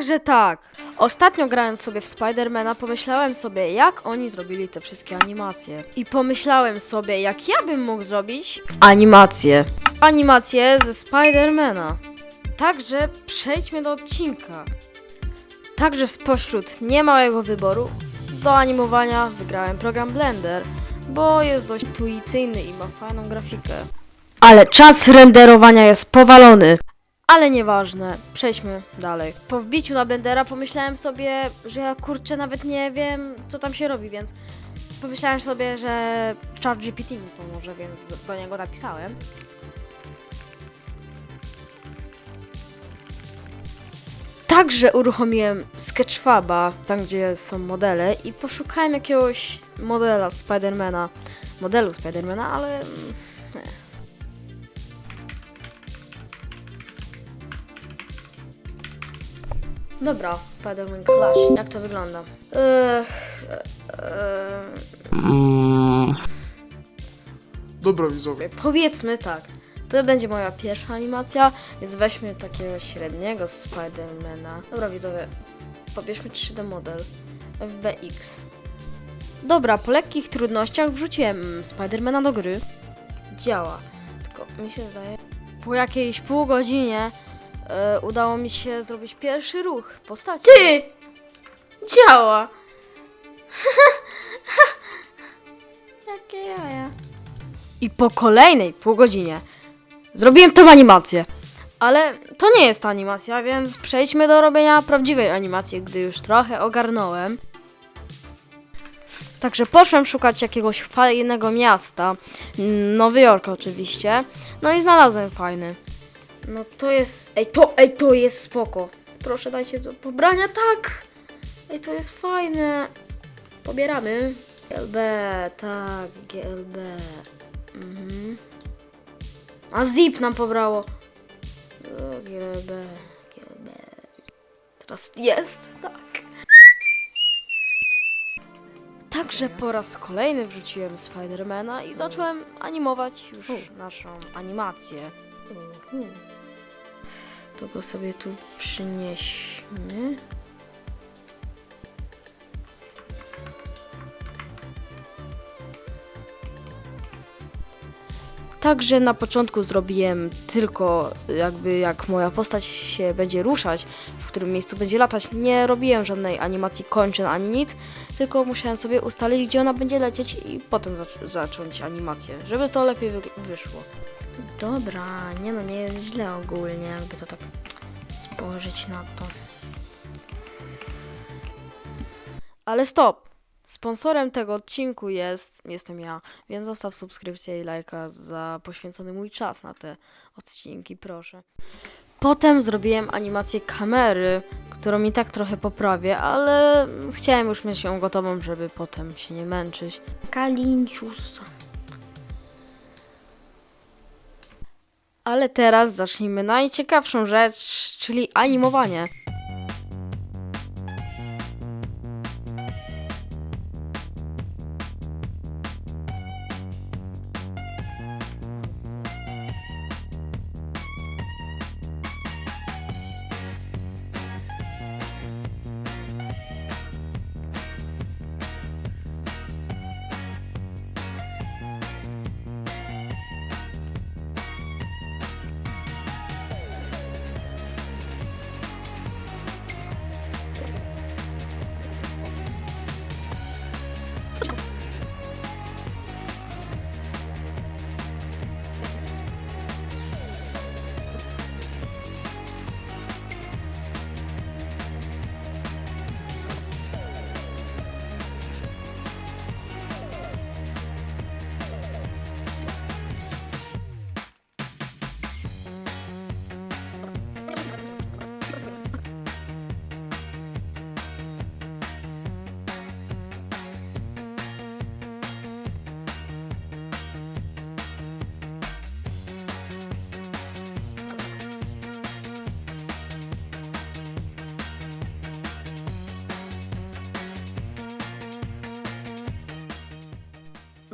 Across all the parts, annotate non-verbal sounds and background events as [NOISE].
Także tak. Ostatnio grając sobie w Spidermana, pomyślałem sobie, jak oni zrobili te wszystkie animacje. I pomyślałem sobie, jak ja bym mógł zrobić animacje. Animacje ze Spidermana. Także przejdźmy do odcinka. Także spośród niemałego wyboru do animowania wygrałem program Blender, bo jest dość intuicyjny i ma fajną grafikę. Ale czas renderowania jest powalony. Ale nieważne, przejdźmy dalej. Po wbiciu na Blendera pomyślałem sobie, że ja kurczę nawet nie wiem, co tam się robi, więc pomyślałem sobie, że ChatGPT mi pomoże, więc do, do niego napisałem. Także uruchomiłem Sketchfaba, tam gdzie są modele i poszukałem jakiegoś modela Spidermana, modelu Spidermana, ale Dobra, Spiderman Clash, jak to wygląda? Ech, e, Mm. Dobra widzowie, powiedzmy tak, to będzie moja pierwsza animacja, więc weźmy takiego średniego Spidermana. Dobra widzowie, pobierzmy 3D model FBX. Dobra, po lekkich trudnościach wrzuciłem Spidermana do gry. Działa, tylko mi się zdaje, po jakiejś pół godzinie e, udało mi się zrobić pierwszy ruch postaci. Ty! Działa! [LAUGHS] Jakie jaja. I po kolejnej pół godzinie zrobiłem tą animację. Ale to nie jest animacja, więc przejdźmy do robienia prawdziwej animacji, gdy już trochę ogarnąłem. Także poszłem szukać jakiegoś fajnego miasta. Nowy Jork oczywiście. No i znalazłem fajny. No to jest. Ej, to, ej, to jest spoko. Proszę dajcie do pobrania, tak! Ej, to jest fajne. Pobieramy. GLB, tak, GLB. Mhm. A zip nam pobrało. GLB, GLB. Teraz jest, tak. Także po raz kolejny wrzuciłem Spidermana i zacząłem animować już naszą animację. Mhm. To go sobie tu przynieśmy. Także na początku zrobiłem tylko jakby jak moja postać się będzie ruszać, w którym miejscu będzie latać. Nie robiłem żadnej animacji kończyn ani nic, tylko musiałem sobie ustalić, gdzie ona będzie lecieć i potem zac- zacząć animację, żeby to lepiej wy- wyszło. Dobra, nie no, nie jest źle ogólnie, jakby to tak spojrzeć na to. Ale stop! Sponsorem tego odcinku jest, jestem ja, więc zostaw subskrypcję i lajka za poświęcony mój czas na te odcinki, proszę. Potem zrobiłem animację kamery, którą i tak trochę poprawię, ale chciałem już mieć ją gotową, żeby potem się nie męczyć. Kalincius. Ale teraz zacznijmy najciekawszą rzecz, czyli animowanie.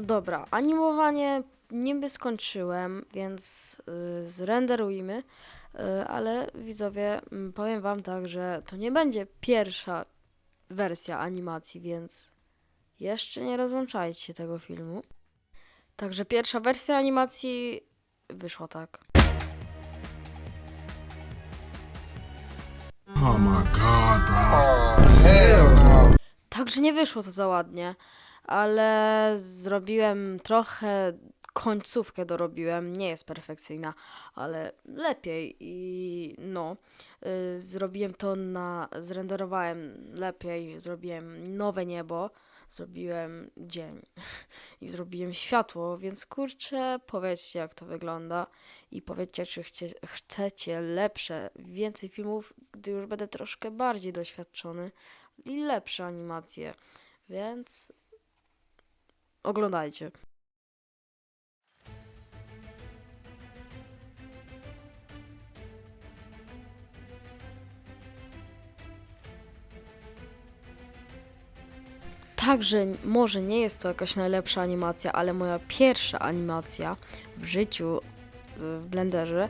Dobra, animowanie niby skończyłem, więc y, zrenderujmy. Y, Ale widzowie, mm, powiem wam tak, że to nie będzie pierwsza wersja animacji, więc jeszcze nie rozłączajcie tego filmu. Także pierwsza wersja animacji wyszła tak. Oh my god, bro. Także nie wyszło to za ładnie, ale zrobiłem trochę końcówkę dorobiłem, nie jest perfekcyjna, ale lepiej i no, y, zrobiłem to na, zrenderowałem lepiej, zrobiłem nowe niebo, zrobiłem dzień [LAUGHS] i zrobiłem światło, więc kurczę, powiedzcie jak to wygląda i powiedzcie, czy chcie, chcecie lepsze, więcej filmów, gdy już będę troszkę bardziej doświadczony i lepsze animacje, więc oglądajcie. Także może nie jest to jakaś najlepsza animacja, ale moja pierwsza animacja w życiu w Blenderze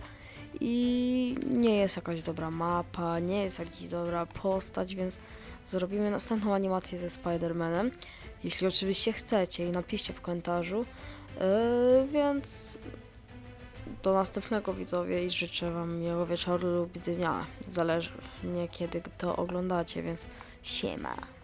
i nie jest jakaś dobra mapa, nie jest jakaś dobra postać, więc zrobimy następną animację ze Spider-Manem, jeśli oczywiście chcecie i napiszcie w komentarzu, yy, więc do następnego widzowie i życzę wam miłego wieczoru lub dnia, zależnie kiedy to oglądacie, więc siema.